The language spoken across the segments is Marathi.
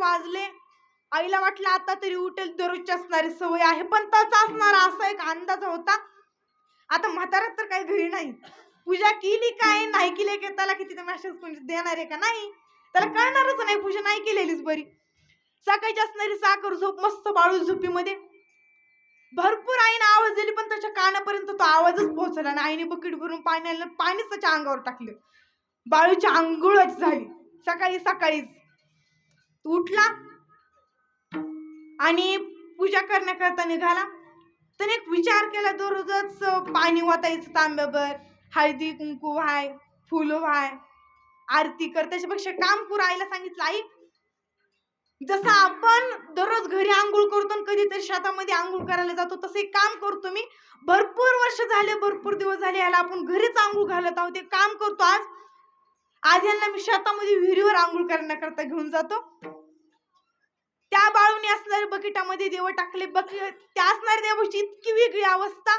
वाजले. आईला वाटलं आता तरी उठेल दररोजची असणारी सवय आहे पण त्याचा असणारा असा एक अंदाज होता. आता म्हाताऱ्यात तर काही घरी नाही. पूजा केली काय? नाही केली की त्याला किती ते मॅसेज देणार आहे का? नाही. त्याला कळणारच नाही पूजा नाही केलेलीच बरी. सकाळची असणारी साखर झोप मस्त बाळू झोपीमध्ये. भरपूर आईने आवाज दिली पण त्याच्या कानापर्यंत तो आवाजच पोहोचला आणि आईने बकेट भरून पाणी आणलं पाणीच त्याच्या अंगावर टाकलं. बाळूची आंघोळच झाली. सकाळी सकाळीच. तो उठला आणि पूजा करण्याकरता निघाला. त्याने एक विचार केला दररोजच पाणी वाटायचं तांब्यावर हळदी कुंकू व्हाय फुलं व्हाय आरती कर त्याच्यापेक्षा काम पुरा आईला सांगितलं आई जसं आपण दररोज घरी आंघोळ करतो आणि कधीतरी शेतामध्ये आंघोळ करायला जातो तसं एक काम करतो मी. भरपूर वर्ष झाले भरपूर दिवस झाले याला आपण घरीच आंघोळ घालत आहोत. ते काम करतो आज आज यांना मी शेतामध्ये विहिरीवर आंघोळ करण्याकरता घेऊन जातो. त्या बाळूने असणारे बकेटामध्ये देव टाकले. बकेट त्या असणाऱ्या देवाची इतकी वेगळी अवस्था.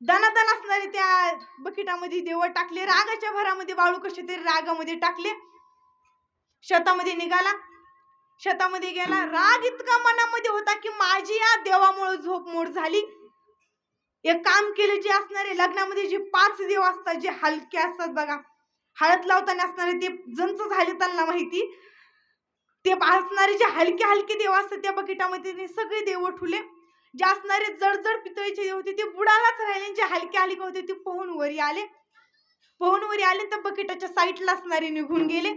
दनादन असणारे त्या बकेटामध्ये देव टाकले. रागाच्या भरामध्ये बाळू कसे तरी रागामध्ये टाकले. शेतामध्ये निघाला. शेतामध्ये गेला. राग इतका मनामध्ये होता की माझी या देवामुळे झोप मोड झाली. एक काम केलं जे असणारे लग्नामध्ये जे पाच देव असतात जे हलके असतात बघा. हळद लावताना असणारे ते जंच झाले त्यांना माहिती. ते असणारे जे हलके हलके देव असतात त्या बकेटामध्ये ते सगळे देव ठुले. जे असणारे जडजड पितळीचे देव होते ते बुडालाच राहिले. जे हलके हलके होते ते पोहून वरी आले. पोहून वरी आले तर बकेटाच्या साईडला असणारे निघून गेले.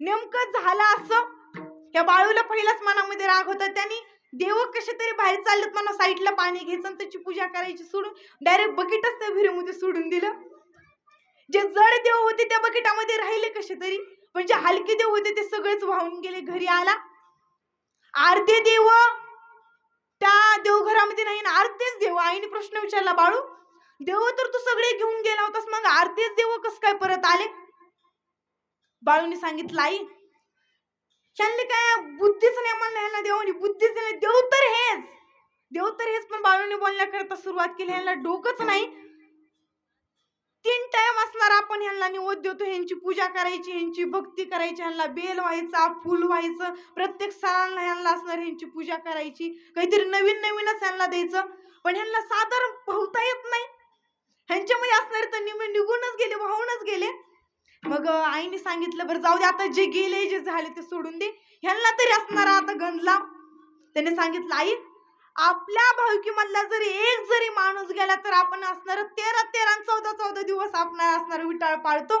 नेमकं झालं असं. या बाळूला पहिलाच मनामध्ये राग होता. त्यांनी देव कसे तरी बाहेर चाललेत म्हणा साईडला पाणी घ्यायचं त्याची पूजा करायची सोडून डायरेक्ट बकेटच त्या विहिरीमध्ये सोडून दिलं. जे जड देव होते त्या बकेटामध्ये राहिले कसे तरी? पण जे हलके देव होते ते सगळेच वाहून गेले घरी आला. अर्धे देव त्या देवघरामध्ये नाही ना अर्धेच देव. आईने प्रश्न विचारला बाळू देव तर तू सगळे घेऊन गेला होतास मग अर्धेच देव कस काय परत आले? बाळूने सांगितलं आई त्यांनी काय बुद्धीच नाही म्हणलं ह्यांना देवाने बुद्धीच नाही. देव तर हेच. देव तर हेच पण बाळूने बोलण्याकरता सुरुवात केली. ह्यांना डोकंच नाही. तीन टाइम असणार आपण ह्यांना निवद देतो. ह्यांची पूजा करायची ह्यांची भक्ती करायची ह्यांना बेल व्हायचा फुल व्हायचं. प्रत्येक सणांना ह्यांना असणार ह्यांची पूजा करायची. काहीतरी नवीन नवीनच ह्यांना द्यायचं. पण ह्यांना साधारण पोहता येत नाही. ह्यांच्यामध्ये असणारे तर निम निघूनच गेले वाहूनच गेले. मग आईने सांगितलं बरं जाऊ दे आता जे गेले जे झाले ते सोडून दे. ह्यांना तरी असणारा आता गंजला लाव. त्याने सांगितलं आई आपल्या भावकीमधला जरी एक जरी माणूस गेला तर आपण असणार तेरा तेरा चौदा चौदा दिवस आपण असणार विटाळ पाळतो.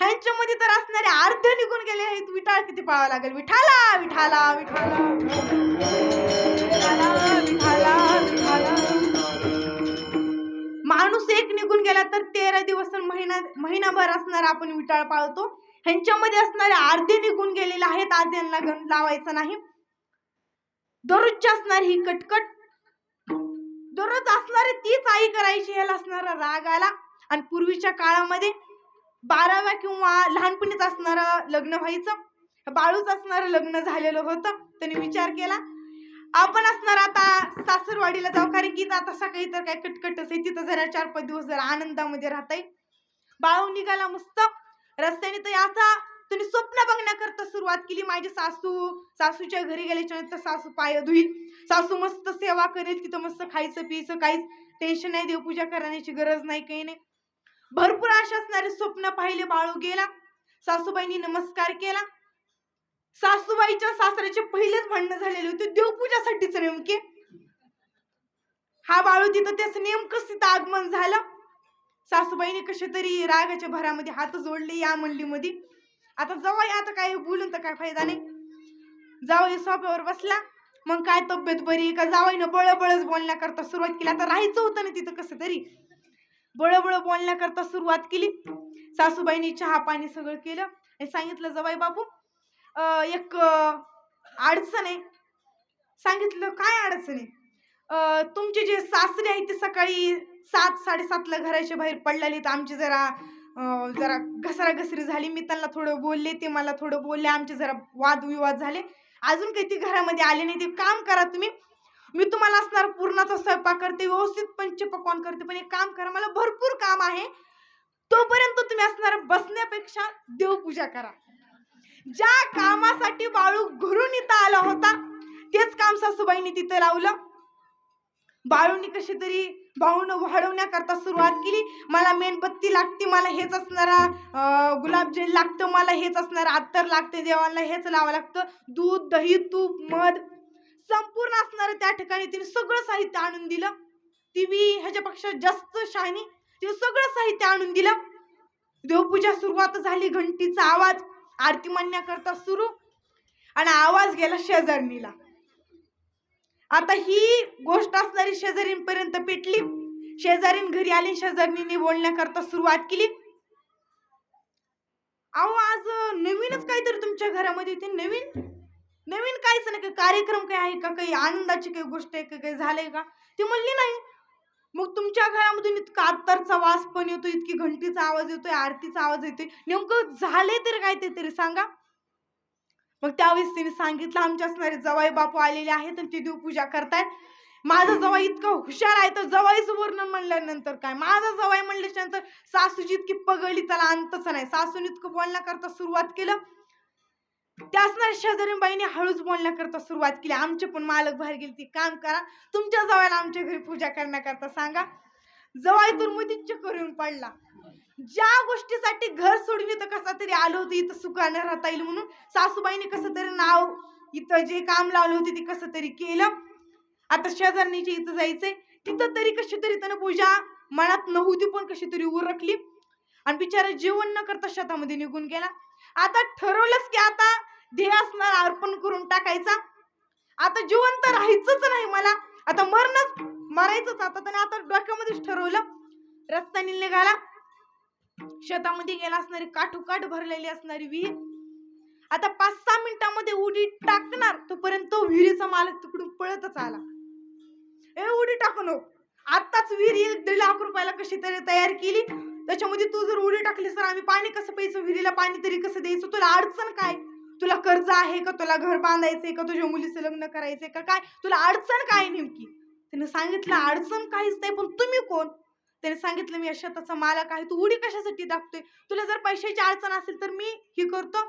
ह्यांच्यामध्ये तर असणारे अर्ध निघून गेले आहेत. विटाळ किती पाळावा लागेल? विठाला विठाला विठाला. विठाला विठाला माणूस एक निघून गेला तर तेरा दिवस महिना महिनाभर असणार आपण विटाळ पाळतो. ह्यांच्यामध्ये असणारे अर्धे निघून गेलेले आहेत. आज यांना गंध लावायचं नाही. दररोजची असणार ही कटकट दररोज असणारी तीच आई करायची ह्याला असणारा राग आला. आणि पूर्वीच्या काळामध्ये बाराव्या किंवा लहानपणीच असणारं लग्न व्हायचं. बाळूच असणारं लग्न झालेलं होतं. त्याने विचार केला. आपण असणार आता सासरवाडीला जाऊ कारण की आता सकाळी तर काय कटकटच आहे. तिथं जरा चार पाच दिवस जरा आनंदामध्ये राहताय. बाळू निघाला मस्त. रस्त्याने तर याचा तुम्ही स्वप्न बघण्याकरता सुरुवात केली. माझी सासू सासूच्या घरी गेल्याच्यानंतर सासू पाय धुईल. सासू मस्त सेवा करेल. तिथं मस्त खायचं पियचं काहीच टेन्शन नाही. देवपूजा करण्याची गरज नाही काही नाही. भरपूर आशा असणारे स्वप्न पाहिले बाळू गेला. सासूबाईंनी नमस्कार केला. सासूबाईच्या सासऱ्याचे पहिलेच भांडणं झालेले होते. देवपूजासाठीच नेमके. हा बाळू तिथं त्याच नेमकंच तिथं आगमन झालं. सासूबाईने कसे तरी रागाच्या भरामध्ये हात जोडले या मंडलीमध्ये. आता जवळ आता काय बोलून तर काय फायदा नाही. जाऊ सोफ्यावर बसला. मग काय तब्येत बरी का? जावईनं बळबळच बोलण्याकरता सुरुवात केली. आता राहायचं होतं ना तिथं कसं तरी. बळबळ बोलण्याकरता सुरुवात केली. सासूबाईंनी चहा पाणी सगळं केलं. आणि सांगितलं जवाई बाबू एक अडचण आहे. सांगितलं काय अडचण आहे? तुमचे जे सासरे आहेत ते सकाळी सात साडेसातला घराच्या बाहेर पडलेले तर आमचे जरा जरा घसरा घसरी झाली. मी त्यांना थोडं बोलले ते मला थोडं बोलले. आमचे जरा वादविवाद झाले. अजून काही ती घरामध्ये आले नाही. ते काम करा तुम्ही. मी तुम्हाला असणार पूर्णाचा स्वयंपाक करते व्यवस्थित पंचपक्वान करते पण एक काम करा. मला भरपूर काम आहे. तोपर्यंत तुम्ही असणार बसण्यापेक्षा देवपूजा करा. ज्या कामासाठी बाळू घरून इथं आला होता तेच काम सासूबाईंनी तिथं लावलं. बाळूनी कशी तरी भाऊन वाढवण्याकरता सुरुवात केली. मला मेणबत्ती लागते मला हेच असणारा गुलाबजेल लागतं मला हेच असणार अत्तर लागते देवाला हेच लावावं लागतं. दूध दही तूप मध संपूर्ण असणारं त्या ठिकाणी तिने सगळं साहित्य आणून दिलं. ती बी ह्याच्यापेक्षा जास्त शहाणी तिने सगळं साहित्य आणून दिलं. देवपूजा सुरुवात झाली घंटीचा आवाज आरती म्हणण्याकरता सुरू. आणि आवाज गेला शेजारणीला. आता ही गोष्ट असणारी शेजारींपर्यंत पेटली. शेजारीन घरी आली शेजारीने बोलण्याकरता सुरुवात केली. अहो आज नवीनच काहीतरी तुमच्या घरामध्ये ते नवीन? नवीन काहीच नाही काही कार्यक्रम काय आहे का? काही आनंदाची काही गोष्ट आहे का? काही झालंय का? ती म्हणली नाही. मग तुमच्या घरामधून इतका आत्तरचा वास पण येतो इतकी घंटीचा आवाज येतोय आरतीचा आवाज येतोय. नेमकं झालंय तरी काय ते तरी सांगा. मग त्यावेळेस तिने सांगितलं आमच्या असणारे जवाई बापू आलेले आहेत आणि ते देवपूजा करतायत. माझा जवाई इतका हुशार आहे तर जवाईचं वर्णन म्हणल्यानंतर काय? माझा जवाई म्हणल्याच्यानंतर सासूची इतकी पगळली त्याला अंतच नाही. सासून इतकं बोलण्याकरता सुरुवात केलं. त्या असणाऱ्या शेजारीबाईने हळूच बोलण्याकरता सुरुवात केली. आमचे पण मालक बाहेर गेले ती काम करा. तुमच्या जवायला आमच्या घरी पूजा करण्याकरता सांगा. जवाई तर मुदीच्छ करून पडला. ज्या गोष्टीसाठी घर सोडून इथं कसा तरी आलो होतो इथं सुखानं राहता येईल म्हणून सासूबाईने कसं तरी नाव इथं जे काम लावलं होते ते कसं तरी केलं. आता शेजारणीच्या इथं जायचंय. तिथं तरी कशी तरी त्यानं पूजा मनात नव्हती पण कशी तरी उरकली. आणि बिचारा जेवण न करता शेतामध्ये निघून गेला. आता ठरवलंच की आता देह असणार अर्पण करून टाकायचा. आता जिवंत राहायचंच नाही मला. आता मरणच मरायचंच. आता त्याने आता डोक्यामध्येच ठरवलं. रस्त्याने निघाला. शेतामध्ये गेला असणारी काठोकाठ भरलेली असणारी विहीर आता पाच सहा मिनिटांमध्ये उडी टाकणार तोपर्यंत तो विहिरीचा मालक तिकडून पळतच आला. ए उडी टाकू नको. आत्ताच विहीर दीड लाख रुपयाला कशी तरी तयार केली. त्याच्यामध्ये तू जर उडी टाकलीस तर आम्ही पाणी कसं प्यायचं? विहिरीला पाणी तरी कसं द्यायचं? तुला अडचण काय? तुला कर्ज आहे का? तुला घर बांधायचंय का? तुझ्या मुलीचं लग्न करायचंय का? काय? तुला अडचण काय नेमकी? त्याने सांगितलं अडचण काहीच नाही पण तुम्ही कोण? त्याने सांगितलं मी शेताचा मालक आहे तू उडी कशासाठी दाखतोय तुला जर पैशाची अडचण असेल तर मी हे करतो.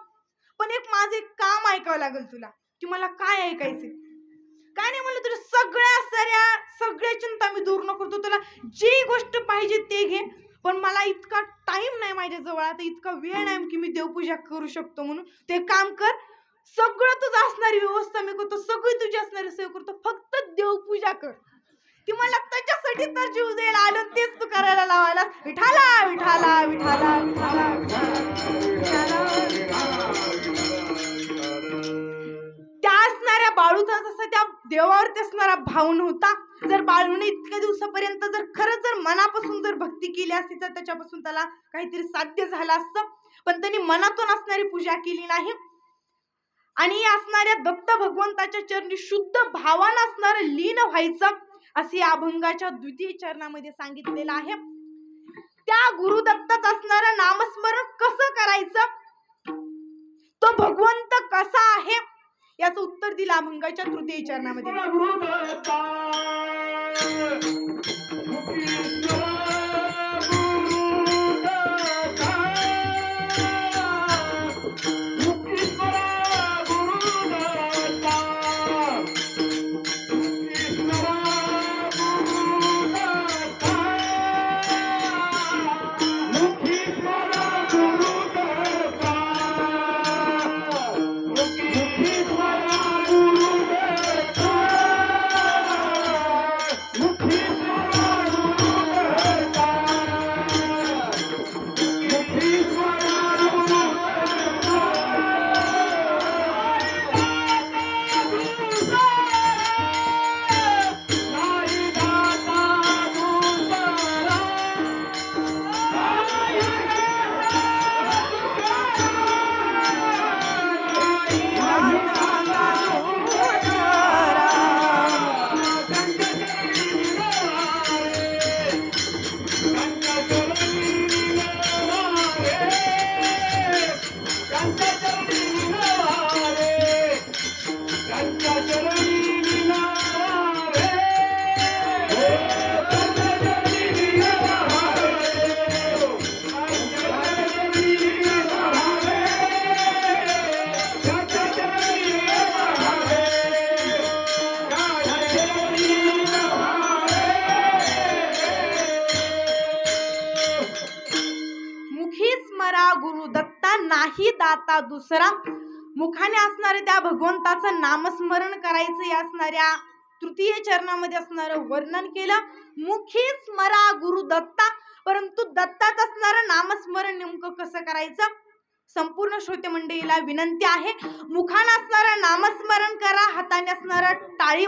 पण एक माझं एक काम ऐकावं लागेल तुला की मला काय ऐकायचंय? काय नाही म्हणलं तुला सगळ्या साऱ्या सगळ्या चिंता मी दूर न करतो. तुला जी गोष्ट पाहिजे ते घे. पण मला इतका टाइम नाही माझ्या जवळ आता इतका वेळ नाही की मी देवपूजा करू शकतो म्हणून. ते काम कर. सगळं तुझं असणारी व्यवस्था मी करतो सगळी तुझी असणारी सेवा करतो. फक्त देवपूजा कर. ती मला त्याच्यासाठी तर जीव द्यायला आलो तेच तू करायला लावायला विठाला विठाला विठाला विठाला त्या असणाऱ्या बाळूचा जसा त्या देवावरती असणारा भाव नव्हता जर बाळूने इतक्या दिवसापर्यंत जर खरंच जर मनापासून जर भक्ती केली असती तर त्याच्यापासून त्याला काहीतरी साध्य झालं असतं. पण त्यांनी मनातून असणारी पूजा केली नाही. आणि असणाऱ्या दत्त भगवंताच्या चरणी शुद्ध भावानं असणारं लीन व्हायचं. असे अभंगाच्या द्वितीय चरणामध्ये सांगितलेलं आहे. त्या गुरुदत्तच असणारं नामस्मरण कसं करायचं? तो भगवंत कसा आहे? याचं उत्तर दिलं अभंगाच्या तृतीय चरणामध्ये. दुसरा मुखाने असणारे त्या भगवंताचं नामस्मरण करायचं या असणाऱ्या तृतीय चरणामध्ये असणारं वर्णन केलं. मुखी स्मरा गुरु दत्ता. परंतु दत्ताच असणारं नामस्मरण नेमकं कसं करायचं? संपूर्ण श्रोते मंडळीला विनंती आहे. मुखाने असणारं नामस्मरण करा. हाताने असणारं टाळी